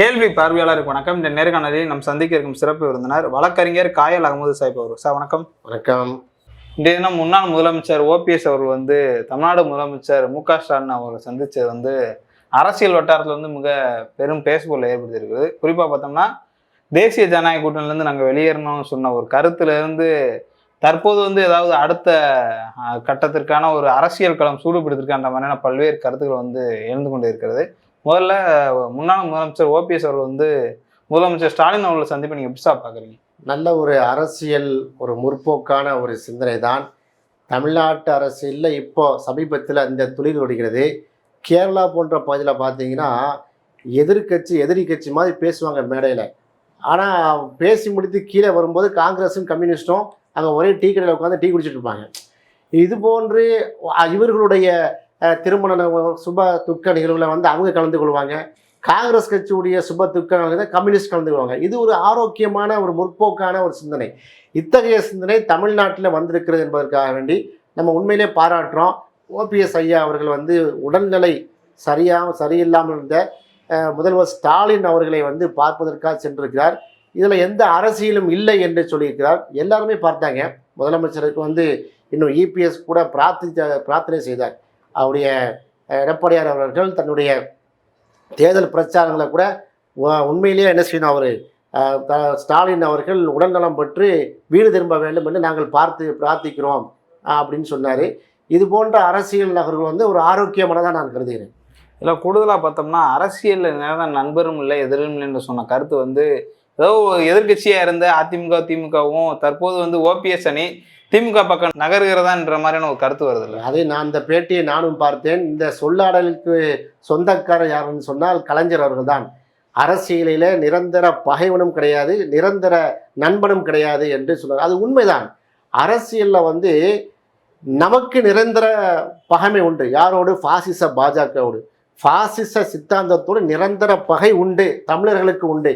கேள்வி பார்வையாளருக்கு வணக்கம். இந்த நேர்காணலில் நம் சந்திக்க இருக்கும் சிறப்பு விருந்தினர் வழக்கறிஞர் காயல் அகமது சாஹிப் அவர் சார் வணக்கம். வணக்கம். இன்றைய தினம் முன்னாள் முதலமைச்சர் ஓபிஎஸ் அவர்கள் வந்து தமிழ்நாடு முதலமைச்சர் மு க ஸ்டாலின் அவர்களை சந்திச்சது வந்து அரசியல் வட்டாரத்தில் வந்து மிக பெரும் பேசுபொருளை ஏற்படுத்தியிருக்குது குறிப்பாக பார்த்தோம்னா தேசிய ஜனநாயக கூட்டணியிலேருந்து நாங்கள் வெளியேறணும்னு சொன்ன ஒரு கருத்துல இருந்து தற்போது வந்து ஏதாவது அடுத்த கட்டத்திற்கான ஒரு அரசியல் களம் சூடுபிடித்திருக்கின்ற மாதிரியான பல்வேறு கருத்துக்கள் வந்து எழுந்து கொண்டு இருக்கிறது முதல்ல முன்னாள் முதலமைச்சர் ஓபிஎஸ் அவர்கள் வந்து முதலமைச்சர் ஸ்டாலின் அவர்களை சந்திப்பை நீங்கள் எப்படி பார்க்குறீங்க நல்ல ஒரு அரசியல் ஒரு முற்போக்கான ஒரு சிந்தனை தான் தமிழ்நாட்டு அரசியலில் இப்போ சமீபத்தில் இந்த துளிர் ஒடுகிறது கேரளா போன்ற பகுதியில் பார்த்தீங்கன்னா எதிர்க்கட்சி எதிரி கட்சி மாதிரி பேசுவாங்க மேடையில். ஆனால் பேசி முடித்து கீழே வரும்போது காங்கிரஸும் கம்யூனிஸ்ட்டும் அங்கே ஒரே டீ கடையில் உட்காந்து டீ குடிச்சிட்டு இருப்பாங்க. இது போன்று இவர்களுடைய திருமண சுப துக்க நிகழ்வில் வந்து அவங்க கலந்து கொள்வாங்க. காங்கிரஸ் கட்சியுடைய சுப துக்க கம்யூனிஸ்ட் கலந்து கொள்வாங்க. இது ஒரு ஆரோக்கியமான ஒரு முற்போக்கான ஒரு சிந்தனை. இத்தகைய சிந்தனை தமிழ்நாட்டில் வந்திருக்கிறது என்பதற்காக வேண்டி நம்ம உண்மையிலே பாராட்டுறோம். ஓபிஎஸ் ஐயா அவர்கள் வந்து உடல்நிலை சரியாக சரியில்லாமல் இருந்த முதல்வர் ஸ்டாலின் அவர்களை வந்து பார்ப்பதற்காக சென்றிருக்கிறார். இதில் எந்த அரசியலும் இல்லை என்று சொல்லியிருக்கிறார். எல்லாருமே பார்த்தாங்க. முதலமைச்சருக்கு வந்து இன்னும் இபிஎஸ் கூட பிரார்த்தி பிரார்த்தனை செய்தார். அவருடைய எடப்பாடியார் அவர்கள் தன்னுடைய தேர்தல் பிரச்சாரங்களை கூட உண்மையிலேயே என்ன செய்யணும் அவர்? ஸ்டாலின் அவர்கள் உடல்நலம் பெற்று வீடு திரும்ப வேண்டும் என்று நாங்கள் பார்த்து பிரார்த்திக்கிறோம் அப்படின்னு சொன்னார். இது போன்ற அரசியல் நகர்கள் வந்து ஒரு ஆரோக்கியமானதாக நான் கருதுகிறேன். இதில் கூடுதலாக பார்த்தோம்னா அரசியலில் நேரம் நண்பரும் இல்லை எதிரும் இல்லை என்று சொன்ன கருத்து வந்து ஏதோ எதிர்கட்சியாக எதிர்க்கட்சியாக இருந்த அதிமுக திமுகவும் தற்போது வந்து ஓபிஎஸ் அணி திமுக பக்கம் நகர்கிறதான்ற மாதிரியான ஒரு கருத்து வருது இல்லை அது நான் அந்த பேட்டியை நானும் பார்த்தேன். இந்த சொல்லாடலுக்கு சொந்தக்காரர் யாருன்னு சொன்னால் கலைஞர் அவர்கள் தான் அரசியலில் நிரந்தர பகைவனும் கிடையாது நிரந்தர நண்பனும் கிடையாது என்று சொன்னார். அது உண்மைதான். அரசியலில் வந்து நமக்கு நிரந்தர பகைமை உண்டு. யாரோடு? பாசிச பாஜகவோடு. பாசிச சித்தாந்தத்தோடு நிரந்தர பகை உண்டு. தமிழர்களுக்கு உண்டு.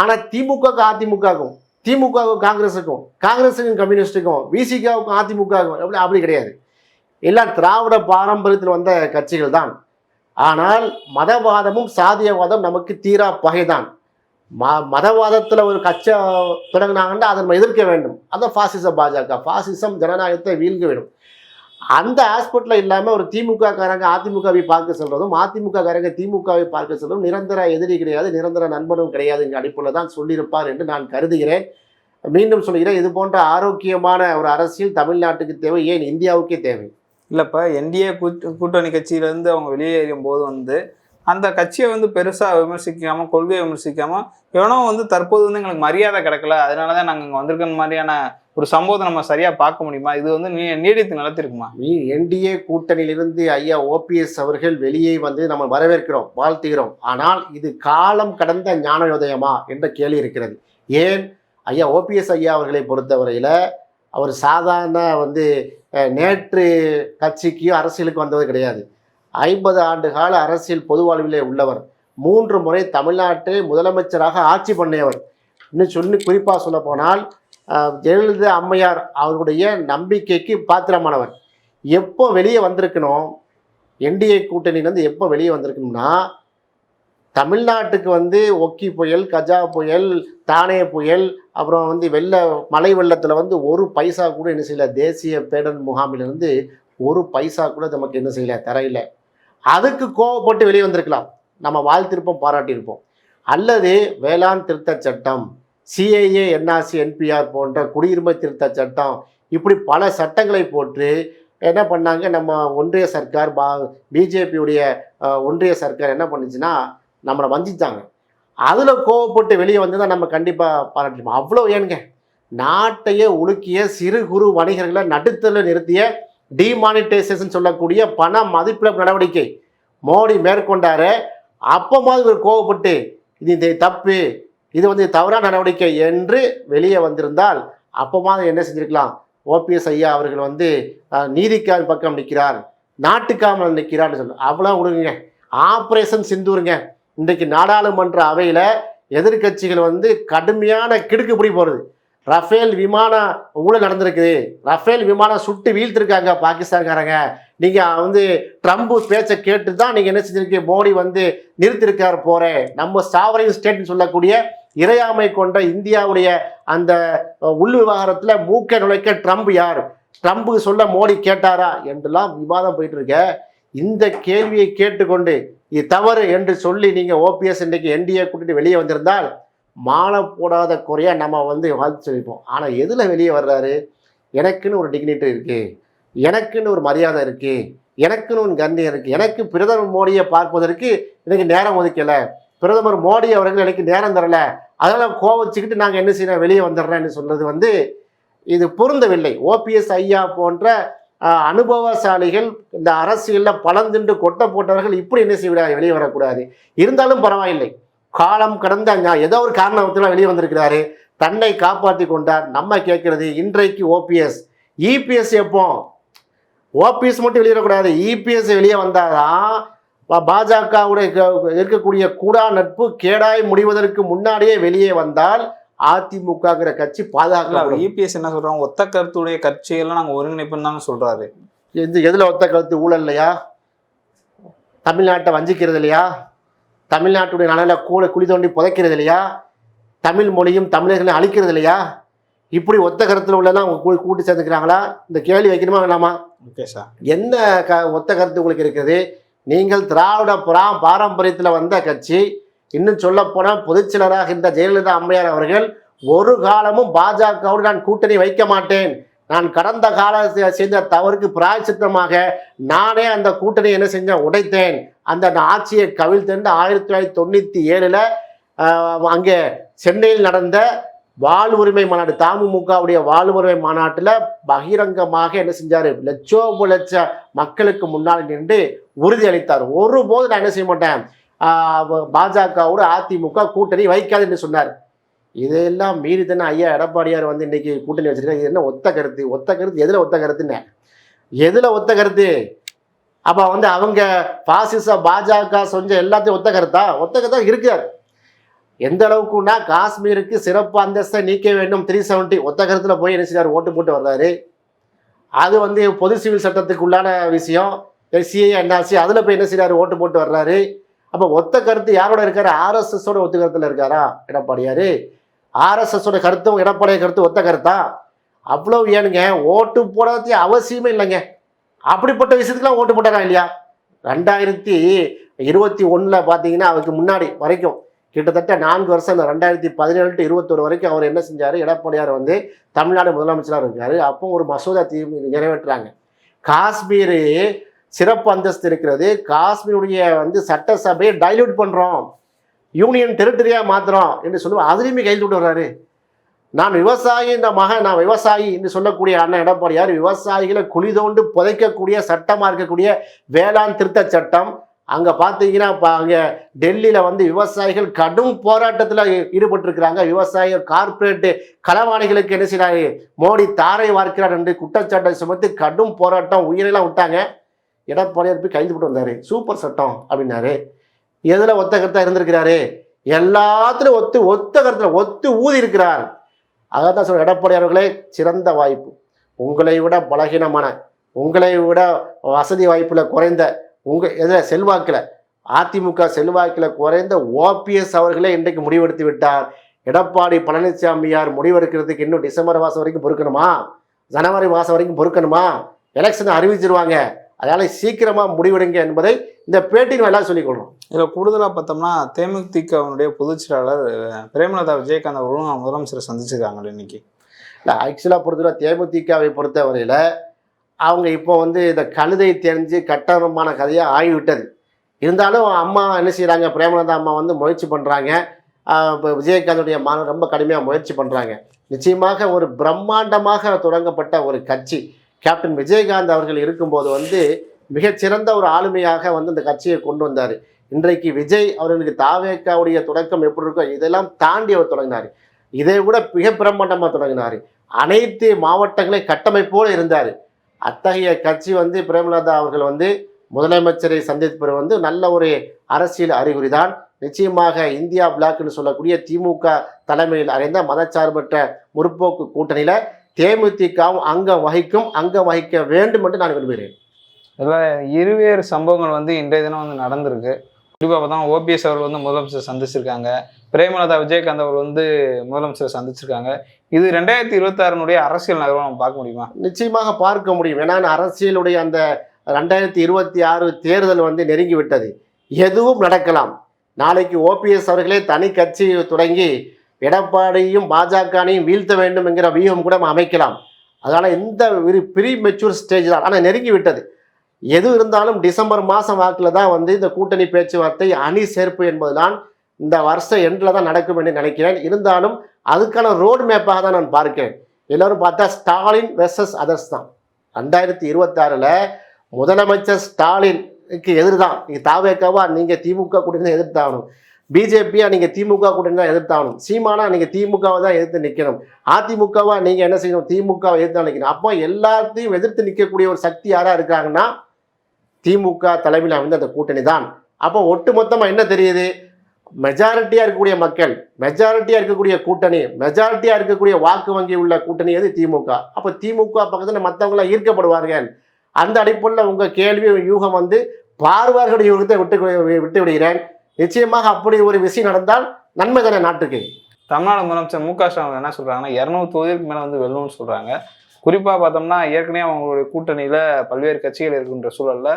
ஆனால் திமுகவுக்கு அதிமுகவுக்கும் திமுகவுக்கும் காங்கிரஸுக்கும் காங்கிரஸுக்கும் கம்யூனிஸ்ட்டுக்கும் விசிகாவுக்கும் அதிமுகவுக்கும் அப்படி அப்படி கிடையாது. எல்லாம் திராவிட பாரம்பரியத்தில் வந்த கட்சிகள் தான். ஆனால் மதவாதமும் சாதியவாதம் நமக்கு தீரா பகைதான். ம மதவாதத்தில் ஒரு கட்சி தொடங்கினாங்கன்னா அதை நம்ம எதிர்க்க வேண்டும். அதான் ஃபாசிசம் பாஜக. பாசிசம் ஜனநாயகத்தை வீழ்க வேண்டும் அந்த ஹாஸ்பிட்டலில் இல்லாமல் ஒரு திமுக காரங்க அதிமுகவை பார்க்க சொல்கிறதும் அதிமுக காரங்க திமுகவை பார்க்க செல்வதும் நிரந்தர எதிரி கிடையாது நிரந்தர நண்பனும் கிடையாது என்ற அடிப்படையில் தான் சொல்லியிருப்பார் என்று நான் கருதுகிறேன். மீண்டும் சொல்கிறேன் இது போன்ற ஆரோக்கியமான ஒரு அரசியல் தமிழ்நாட்டுக்கு தேவை ஏன் இந்தியாவுக்கே தேவை? இல்லைப்பா என்டிஏ கூட்டணி கட்சியிலேருந்து அவங்க வெளியேறும் போது வந்து அந்த கட்சியை வந்து பெருசாக விமர்சிக்காமல் கொள்கையை விமர்சிக்காமல் எவனோ வந்து தற்போது வந்து எங்களுக்கு மரியாதை கிடைக்கல அதனால தான் நாங்கள் இங்கே வந்திருக்கிற மாதிரியான ஒரு சம்பவத்தை நம்ம சரியாக பார்க்க முடியுமா? இது வந்து நீ நீடித்து நடத்திருக்குமா? நீ என்டிஏ கூட்டணியிலிருந்து ஐயா ஓபிஎஸ் அவர்கள் வெளியே வந்து நம்ம வரவேற்கிறோம் வாழ்த்துகிறோம். ஆனால் இது காலம் கடந்த ஞானயோதயமா என்ற கேள்வி இருக்கிறது. ஏன்? ஐயா ஓபிஎஸ் ஐயா அவர்களை பொறுத்தவரையில் அவர் சாதாரண வந்து நேற்று கட்சிக்கு அரசியலுக்கு வந்தது கிடையாது. ஐம்பது ஆண்டு கால அரசியல் பொது வாழ்விலே உள்ளவர். மூன்று முறை தமிழ்நாட்டை முதலமைச்சராக ஆட்சி பண்ணியவர். இன்னும் சொல்லி குறிப்பாக சொல்ல போனால் ஜெயலலிதா அம்மையார் அவருடைய நம்பிக்கைக்கு பாத்திரமானவர். எப்போ வெளியே வந்திருக்கணும் என்டிஏ கூட்டணியிலேருந்து எப்போ வெளியே வந்திருக்கணும்னா தமிழ்நாட்டுக்கு வந்து ஒக்கி புயல் கஜா புயல் தானே புயல் அப்புறம் வந்து வெள்ள மலை வெள்ளத்தில் வந்து ஒரு பைசா கூட என்ன செய்யலை தேசிய பேடல் முகாமிலிருந்து ஒரு பைசா கூட நமக்கு என்ன செய்யலை தரையில். அதுக்கு கோவப்பட்டு வெளியே வந்திருக்கலாம். நம்ம வாழ்த்திருப்போம் பாராட்டியிருப்போம். அல்லது வேளாண் திருத்தச் சட்டம் சிஏஏ என்ஆர்சி என்பிஆர் போன்ற குடியுரிமை திருத்த சட்டம் இப்படி பல சட்டங்களை போட்டு என்ன பண்ணாங்க? நம்ம ஒன்றிய சர்க்கார் பா பிஜேபியுடைய ஒன்றிய சர்க்கார் என்ன பண்ணுச்சுன்னா நம்மளை வஞ்சித்தாங்க அதில் கோவப்பட்டு வெளியே வந்து தான் நம்ம கண்டிப்பாக பாராட்டிப்போம் அவ்வளோ ஏனுங்க? நாட்டையே உலுக்கிய சிறு குறு வணிகர்களை நடுத்தல நிறுத்திய டிமானிட்டைசேஷன் சொல்லக்கூடிய பண மதிப்பிழப்பு நடவடிக்கை மோடி மேற்கொண்டாரு. அப்போமாவது இவர் கோவப்பட்டு இது இந்த தப்பு இது வந்து தவறான நடவடிக்கை என்று வெளியே வந்திருந்தால் அப்போமாவது என்ன செஞ்சிருக்கலாம்? ஓபிஎஸ் ஐயா அவர்கள் வந்து அஹ், பக்கம் நிற்கிறார் நாட்டுக்காமல் நிற்கிறார்னு சொல்லு அவ்வளோ விடுங்க ஆப்ரேஷன் சிந்தூருங்க. இன்றைக்கு நாடாளுமன்ற அவையில் எதிர்க்கட்சிகள் வந்து கடுமையான கிடுக்குப்பிடி போகிறது ரஃபேல் விமான ஊழல் நடந்திருக்குது. ரஃபேல் விமானம் சுட்டு வீழ்த்திருக்காங்க பாகிஸ்தான்காரங்க. நீங்கள் வந்து ட்ரம்ப் பேச்சை கேட்டு தான் நீங்கள் என்ன செஞ்சிருக்கீங்க? மோடி வந்து நிறுத்திருக்கார் போகிறேன் நம்ம சாவரின் ஸ்டேட்னு சொல்லக்கூடிய இறையாமை கொண்ட இந்தியாவுடைய அந்த உள் விவகாரத்தில் மூக்க நுழைக்க ட்ரம்ப் யார்? ட்ரம்ப்புக்கு சொல்ல மோடி கேட்டாரா? என்றெல்லாம் விவாதம் போயிட்டு இருக்க இந்த கேள்வியை கேட்டுக்கொண்டு இது தவறு என்று சொல்லி நீங்கள் ஓபிஎஸ் இன்றைக்கு என்டிஏ கூட்டிட்டு வெளியே வந்திருந்தால் மாலை போடாத குறையாக நம்ம வந்து வாழ்த்து சொல்லிப்போம். ஆனால் எதில் வெளியே வர்றாரு? எனக்குன்னு ஒரு டிக்னிட்டி இருக்குது எனக்குன்னு ஒரு மரியாதை இருக்குது எனக்குன்னு ஒரு கண்ணியம் இருக்குது எனக்கு பிரதமர் மோடியை பார்ப்பதற்கு எனக்கு நேரம் ஒதுக்கலை. பிரதமர் மோடி அவர்கள் எனக்கு நேரம் தரலை. அதெல்லாம் கோவச்சிக்கிட்டு நாங்கள் என்ன செய்யணும் வெளியே வந்துடுறேன்னு சொல்கிறது வந்து இது பொருந்தவில்லை. ஓபிஎஸ் ஐயா போன்ற அனுபவசாலிகள் இந்த அரசியலில் பலந்துண்டு கொட்ட போட்டவர்கள் இப்படி என்ன செய்ய வெளியே வரக்கூடாது. இருந்தாலும் பரவாயில்லை. காலம் கடந்த ஏதோ ஒரு காரணத்தில் வெளியே வந்திருக்கிறாரு. தன்னை காப்பாற்றி கொண்டார். நம்ம கேட்கறது இன்றைக்கு ஓபிஎஸ் இபிஎஸ் எப்போ? ஓபிஎஸ் மட்டும் வெளியே வரக்கூடாது இபிஎஸ் வெளியே வந்தாதான் பா- பாஜகவுடைய இருக்கக்கூடிய கூடா நட்பு கேடாய் முடிவதற்கு முன்னாடியே வெளியே வந்தால் அதிமுகங்கிற கட்சி பாதுகாக்கப்படும் இபிஎஸ் என்ன சொல்றாங்க? ஒத்த கருத்துடைய கட்சியெல்லாம் நாங்க ஒருங்கிணைப்புன்னு தாங்க சொல்றாரு. எது எதில் ஒத்த கருத்து? ஊழல் இல்லையா தமிழ்நாட்டை வஞ்சிக்கிறது இல்லையா? தமிழ்நாட்டுடைய நலனை கூட குழி தோண்டி புதைக்கிறது இல்லையா? தமிழ் மொழியும் தமிழர்களை அழிக்கிறது இல்லையா? இப்படி ஒத்த கருத்தில் உள்ளலாம் அவங்க கூ- கூட்டி சேர்ந்துக்கிறாங்களா இந்த கேள்வி வைக்கணுமா வேணாமா ஓகே சார் என்ன க ஒத்த கருத்து உங்களுக்கு இருக்குது? நீங்கள் திராவிட புறா பாரம்பரியத்தில் வந்த கட்சி இன்னும் சொல்லப்போனால் பொதுச்செயலராக இருந்த ஜெயலலிதா அம்மையார் அவர்கள் ஒரு காலமும் பாஜகவோடு நான் கூட்டணி வைக்க மாட்டேன். நான் கடந்த கால செய்த தவறுக்கு பிராயச்சித்தமாக நானே அந்த கூட்டணி என்ன செஞ்சேன்? உடைத்தேன். அந்த ஆட்சியை கவிழ்த்தென்று ஆயிரத்தி தொள்ளாயிரத்தி தொண்ணூற்றி ஏழில் அங்கே சென்னையில் நடந்த வாழ் உரிமை மாநாடு தமுமுகவுடைய வாழ் உரிமை மாநாட்டில் பகிரங்கமாக என்ன செஞ்சார்? லட்சோப லட்ச மக்களுக்கு முன்னால் நின்று உறுதி அளித்தார். ஒருபோது நான் என்ன செய்ய மாட்டேன்? பாஜகவோடு அதிமுக கூட்டணி வைக்காது என்று சொன்னார். இதையெல்லாம் மீறி தானே ஐயா எடப்பாடியார் வந்து இன்னைக்கு கூட்டணி வச்சிருக்காரு? இது என்ன ஒத்த கருத்து? ஒத்த கருத்து எதில் ஒத்த கருத்துன்னு? எதில் ஒத்த கருத்து? அப்போ வந்து அவங்க பாசிச பாஜக செஞ்ச எல்லாத்தையும் ஒத்த கருத்தா? ஒத்த கருத்தா இருக்கார் எந்த அளவுக்குன்னா காஷ்மீருக்கு சிறப்பு அந்தஸ்தை நீக்க வேண்டும் த்ரீ செவன்ட்டி ஒத்த போய் என்ன செய்றாரு? ஓட்டு போட்டு வர்றாரு. அது வந்து பொது சிவில் சட்டத்துக்கு உள்ளான விஷயம். சிஏ என்ஆர்சி அதில் போய் என்ன செய்கிறார் ஓட்டு போட்டு வர்றாரு. அப்போ ஒத்த கருத்து யாரோட இருக்காரு? ஆர்எஸ்எஸோட ஒத்த கருத்தில் இருக்காரா? எடப்பாடியாரு. ஆர்எஸ்எஸோட கருத்தும் எடப்பாடிய கருத்து ஒத்த கருத்தா? அவ்வளோ ஏனுங்க ஓட்டு போடுறது அவசியமே இல்லைங்க. அப்படிப்பட்ட விஷயத்துக்குலாம் ஓட்டு போட்டாரா இல்லையா? ரெண்டாயிரத்தி இருபத்தி ஒன்றில் பார்த்தீங்கன்னா அவருக்கு முன்னாடி வரைக்கும் கிட்டத்தட்ட நான்கு வருஷம் இந்த ரெண்டாயிரத்தி பதினேழு டு இருபத்தொரு வரைக்கும் அவர் என்ன செஞ்சார்? எடப்பாடியார் வந்து தமிழ்நாடு முதலமைச்சராக இருக்கார். அப்போ ஒரு மசோதா தீ நிறைவேற்றுறாங்க. காஷ்மீர் சிறப்பு அந்தஸ்து இருக்கிறது. காஷ்மீருடைய வந்து சட்டசபையை டைல்யூட் பண்ணுறோம் யூனியன் டெரிட்டரியாக மாற்றுறோம் என்று சொல்லுவோம் அதுலேயுமே கையில் விட்டு வர்றாரு. நான் விவசாயி இந்த மகன் நான் விவசாயி என்று சொல்லக்கூடிய அண்ணன் எடப்பாடியார் விவசாயிகளை குழி தோண்டு புதைக்கக்கூடிய சட்டமாக இருக்கக்கூடிய வேளாண் திருத்த சட்டம். அங்கே பார்த்தீங்கன்னா இப்போ அங்கே டெல்லியில் வந்து விவசாயிகள் கடும் போராட்டத்தில் ஈடுபட்டிருக்கிறாங்க. விவசாய கார்ப்பரேட்டு களவாணிகளுக்கு என்ன செய்றாரு மோடி தாரை வார்க்கிறார் என்று குற்றச்சாட்டை சுமத்து கடும் போராட்டம் உயிரெல்லாம் விட்டாங்க. எடப்பாடியார் போய் கைது போட்டு வந்தார்? சூப்பர் சட்டம் அப்படின்னாரு. எதில் ஒத்த கருத்தாக இருந்திருக்கிறாரு? எல்லாத்துலையும் ஒத்து ஒத்த கருத்தில் ஒத்து ஊதி இருக்கிறார் அதான் தான் சொல்ற எடப்பாடி அவர்களே சிறந்த வாய்ப்பு. உங்களை விட பலகீனமான உங்களை விட வசதி வாய்ப்பில் குறைந்த உங்கள் எதில் செல்வாக்கில் அதிமுக செல்வாக்கில் குறைந்த ஓபிஎஸ் அவர்களே இன்றைக்கு முடிவெடுத்து விட்டார். எடப்பாடி பழனிசாமியார் முடிவெடுக்கிறதுக்கு இன்னும் டிசம்பர் மாதம் வரைக்கும் பொறுக்கணுமா? ஜனவரி மாதம் வரைக்கும் பொறுக்கணுமா? எலெக்ஷன் அறிவிச்சிருவாங்க. அதனால சீக்கிரமா முடிவெடுங்க என்பதை இந்த பேட்டியின் எல்லாம் சொல்லிக்கொள்றோம். இதுல கூடுதலா பார்த்தோம்னா தேமுதிகவினுடைய பொதுச் செயலாளர் அஹ், பிரேமலதா விஜயகாந்த் அவர்களும் முதலமைச்சரை சந்திச்சிருக்காங்க இன்னைக்கு. இல்லை ஆக்சுவலாக பொறுத்தவரை தேமுதிகவை பொறுத்தவரையில் அவங்க இப்போ வந்து இந்த கழுதை தெரிஞ்சு கட்டணமான கதையாக ஆகிவிட்டது. இருந்தாலும் அம்மா என்ன செய்கிறாங்க பிரேமலதா அம்மா வந்து முயற்சி பண்ணுறாங்க இப்போ விஜயகாந்துடைய மாணவர் ரொம்ப கடுமையாக முயற்சி பண்ணுறாங்க நிச்சயமாக ஒரு பிரம்மாண்டமாக தொடங்கப்பட்ட ஒரு கட்சி. கேப்டன் விஜயகாந்த் அவர்கள் இருக்கும்போது வந்து மிகச்சிறந்த ஒரு ஆளுமையாக வந்து இந்த கட்சியை கொண்டு வந்தார். இன்றைக்கு விஜய் அவர்களுக்கு தாவேக்காவுடைய தொடக்கம் எப்படி இருக்கோ இதெல்லாம் தாண்டி அவர் தொடங்கினார். இதை விட மிக பிரம்மாண்டமாக தொடங்கினார். அனைத்து மாவட்டங்களையும் கட்டமைப்போடு இருந்தார். அத்தகைய கட்சி வந்து பிரேமலதா அவர்கள் வந்து முதலமைச்சரை சந்திப்பது வந்து நல்ல ஒரு அரசியல் அறிகுறி தான். நிச்சயமாக இந்தியா பிளாக்னு சொல்லக்கூடிய திமுக தலைமையில் அறிந்த மதச்சார்பற்ற முற்போக்கு கூட்டணியில் தேமுதிகவும் அங்கம் வகிக்கும் அங்கம் வகிக்க வேண்டும் என்று நான் விரும்புகிறேன். இதில் இருவேறு சம்பவங்கள் வந்து இன்றைய தினம் வந்து நடந்திருக்கு. குறிப்பாக பார்த்தா ஓபிஎஸ் அவர் வந்து முதலமைச்சர் சந்திச்சிருக்காங்க. பிரேமலதா விஜயகாந்த் அவர் வந்து முதலமைச்சர் சந்திச்சிருக்காங்க. இது ரெண்டாயிரத்தி இருபத்தாறுனுடைய அரசியல் நகரம் நம்ம பார்க்க முடியுமா? நிச்சயமாக பார்க்க முடியும். ஏன்னா அரசியலுடைய அந்த ரெண்டாயிரத்தி இருபத்தி ஆறு தேர்தல் வந்து நெருங்கி விட்டது எதுவும் நடக்கலாம். நாளைக்கு ஓபிஎஸ் அவர்களே தனி கட்சி தொடங்கி எடப்பாடியும் பாஜகனையும் வீழ்த்த வேண்டும் என்கிற வியூகம் கூட அமைக்கலாம். அதனால் இந்த ஒரு ப்ரீ மெச்சூர் ஸ்டேஜ் தான். ஆனால் நெருங்கி விட்டது. எது இருந்தாலும் டிசம்பர் மாதம் வாக்கில் தான் வந்து இந்த கூட்டணி பேச்சுவார்த்தை அணி சேர்ப்பு என்பதுதான் இந்த வருஷ எண்டில் தான் நடக்கும் என்று நினைக்கிறேன். இருந்தாலும் அதுக்கான ரோடு மேப்பாக தான் நான் பார்க்கிறேன். எல்லோரும் பார்த்தா ஸ்டாலின் வெர்சஸ் அதர்ஸ் தான். ரெண்டாயிரத்தி இருபத்தாறில் முதலமைச்சர் ஸ்டாலினுக்கு எதிர் தான் நீங்கள் தாவேக்காவா நீங்கள் திமுக கூட்டணி எதிர்த்தாகணும். பிஜேபியாக நீங்கள் திமுக கூட தான் எதிர்த்தாகணும். சீமானா நீங்கள் திமுகவை தான் எதிர்த்து நிற்கணும் அதிமுகவாக நீங்கள் என்ன செய்யணும்? திமுகவை எதிர்த்து தான் நிற்கணும் அப்போ எல்லாத்தையும் எதிர்த்து நிற்கக்கூடிய ஒரு சக்தி யாராக இருக்காங்கன்னா திமுக தலைமையில் அமைந்த அந்த கூட்டணி தான். அப்போ ஒட்டுமொத்தமாக என்ன தெரியுது? மெஜாரிட்டியாக இருக்கக்கூடிய மக்கள் மெஜாரிட்டியாக இருக்கக்கூடிய கூட்டணி மெஜாரிட்டியாக இருக்கக்கூடிய வாக்கு வங்கி உள்ள கூட்டணி எது? திமுக. அப்போ திமுக பக்கத்தில் மற்றவங்களாம் ஈர்க்கப்படுவார்கள். அந்த அடிப்படையில் உங்கள் கேள்வி யூகம் வந்து பார்வார்களுடைய யூகத்தை விட்டு விட்டு விடுகிறேன். நிச்சயமாக அப்படி ஒரு விஷயம் நடந்தால் நன்மை தானே நாட்டுக்கு? தமிழ்நாடு முதலமைச்சர் மு க ஸ்டாலின் என்ன சொல்கிறாங்கன்னா இரநூறு தொகுதிக்கு மேலே வந்து வெல்லணும்னு சொல்கிறாங்க குறிப்பாக பார்த்தோம்னா ஏற்கனவே அவங்களுடைய கூட்டணியில் பல்வேறு கட்சிகள் இருக்கின்ற சூழலில்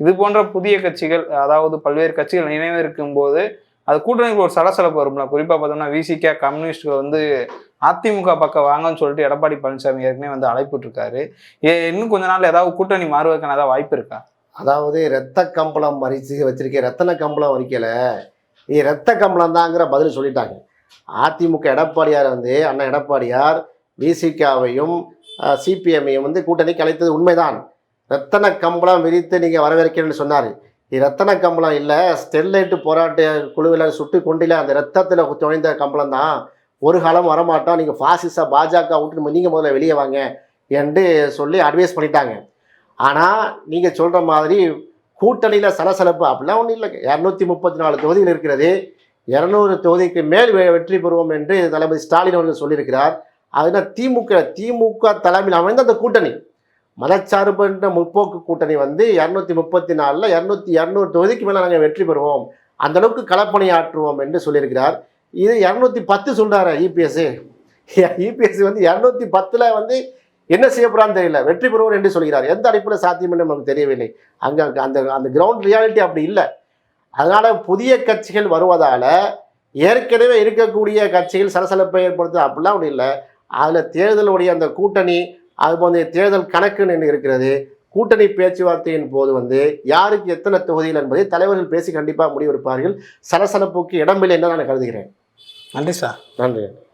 இது போன்ற புதிய கட்சிகள் அதாவது பல்வேறு கட்சிகள் இணைவு இருக்கும்போது அது கூட்டணிக்கு ஒரு சலசலப்பு வரும்ல. குறிப்பாக பார்த்தோம்னா விசிகே கம்யூனிஸ்ட்கள் வந்து அதிமுக பக்கம் வாங்கன்னு சொல்லிட்டு எடப்பாடி பழனிசாமி ஏற்கனவே வந்து அழைப்பிட்டிருக்காரு ஏ இன்னும் கொஞ்ச நாள் ஏதாவது கூட்டணி மாறுவதற்கான ஏதாவது வாய்ப்பு இருக்கா? அதாவது இரத்த கம்பளம் வரிச்சு வச்சிருக்கேன் ரத்தன கம்பளம் வரிக்கல. நீ இரத்த கம்பளம் தாங்கிற பதில் சொல்லிட்டாங்க. அதிமுக எடப்பாடியார் வந்து அண்ணன் எடப்பாடியார் விசிகாவையும் சிபிஎம்மையும் வந்து கூட்டணி கலைத்தது உண்மைதான். ரத்தன கம்பளம் விரித்து நீங்கள் வரவேற்கிறேன்னு சொன்னார். ரத்தன கம்பளம் இல்லை ஸ்டெர்லைட் போராட்ட குழுவில் சுட்டு கொண்டில அந்த ரத்தத்தில் துணைந்த கம்பளம் தான் ஒரு காலம் வரமாட்டோம். நீங்கள் ஃபாசிஸா பாஜக விட்டு நீங்கள் முதல்ல வெளியே வாங்க என்று சொல்லி அட்வைஸ் பண்ணிட்டாங்க. ஆனால் நீங்கள் சொல்கிற மாதிரி கூட்டணியில் சலசலப்பு அப்படிலாம் ஒன்றும் இல்லை இரநூத்தி முப்பத்தி நாலு தொகுதிகள் இருக்கிறது. இரநூறு தொகுதிக்கு மேல் வெ- வெற்றி பெறுவோம் என்று தளபதி ஸ்டாலின் அவர்கள் சொல்லியிருக்கிறார். அதுனா திமுக திமுக தலைமையில் அமைந்த அந்த கூட்டணி. மதச்சார்பற்ற முற்போக்கு கூட்டணி வந்து இரநூத்தி முப்பத்தி நாலில் இரநூத்தி இரநூறு தொகுதிக்கு மேலே நாங்கள் வெற்றி பெறுவோம். அந்தளவுக்கு களப்பணியாற்றுவோம் என்று சொல்லியிருக்கிறார். இது இரநூத்தி பத்து சொல்கிறாரு இபிஎஸ் இபிஎஸ்சி வந்து இரநூத்தி பத்தில் வந்து என்ன செய்ய போறான்னு தெரியல. வெற்றி பெறுவோம் என்று சொல்கிறார். எந்த அடிப்படையில் சாத்தியம் நமக்கு தெரியவில்லை. அங்கே அந்த அந்த கிரவுண்ட் ரியாலிட்டி அப்படி இல்லை. அதனால புதிய கட்சிகள் வருவதால ஏற்கனவே இருக்கக்கூடிய கட்சிகள் சலசலப்பை ஏற்படுத்த அப்படிலாம் ஒன்றும் இல்லை. அதில் தேர்தலுடைய அந்த கூட்டணி அது போன்ற தேர்தல் கணக்குன்னு இருக்கிறது. கூட்டணி பேச்சுவார்த்தையின் போது வந்து யாருக்கு எத்தனை தொகுதிகள் என்பதை தலைவர்கள் பேசி கண்டிப்பாக முடிவெடுப்பார்கள். சலசலப்புக்கு இடமில்லை என்று நான் கருதுகிறேன். நன்றி சார். நன்றி.